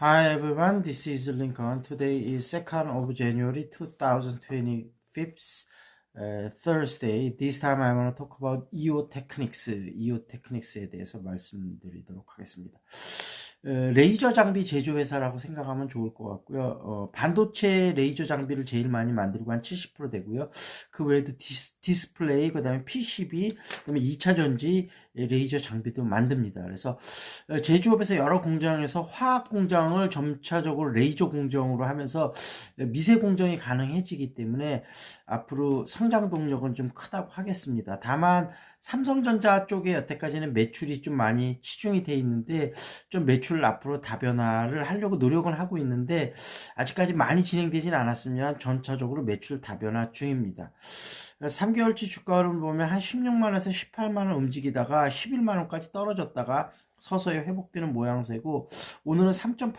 Hi everyone, this is Lincoln. Today is 2nd of January 2025, uh, Thursday. This time I want to talk about EO Technics, EO Technics에 대해서 말씀드리도록 하겠습니다. 어, 레이저 장비 제조 회사라고 생각하면 좋을 것 같고요. 어, 반도체 레이저 장비를 제일 많이 만들고 한 70% 되고요. 그 외에도 디스, 플레이 그 다음에 PCB, 그 다음에 2차 전지 레이저 장비도 만듭니다. 그래서 어, 제조업에서 여러 공장에서 화학 공장을 점차적으로 레이저 공정으로 하면서 미세 공정이 가능해지기 때문에 앞으로 성장 동력은 좀 크다고 하겠습니다. 다만 삼성전자 쪽에 여태까지는 매출이 좀 많이 치중이 돼 있는데 좀 매출 앞으로 다변화를 하려고 노력은 하고 있는데 아직까지 많이 진행되진 않았으면 전차적으로 매출 다변화 중입니다. 3개월치 주가를 보면 한 16만원에서 18만원 움직이다가 11만원까지 떨어졌다가 서서히 회복되는 모양새고 오늘은 3.8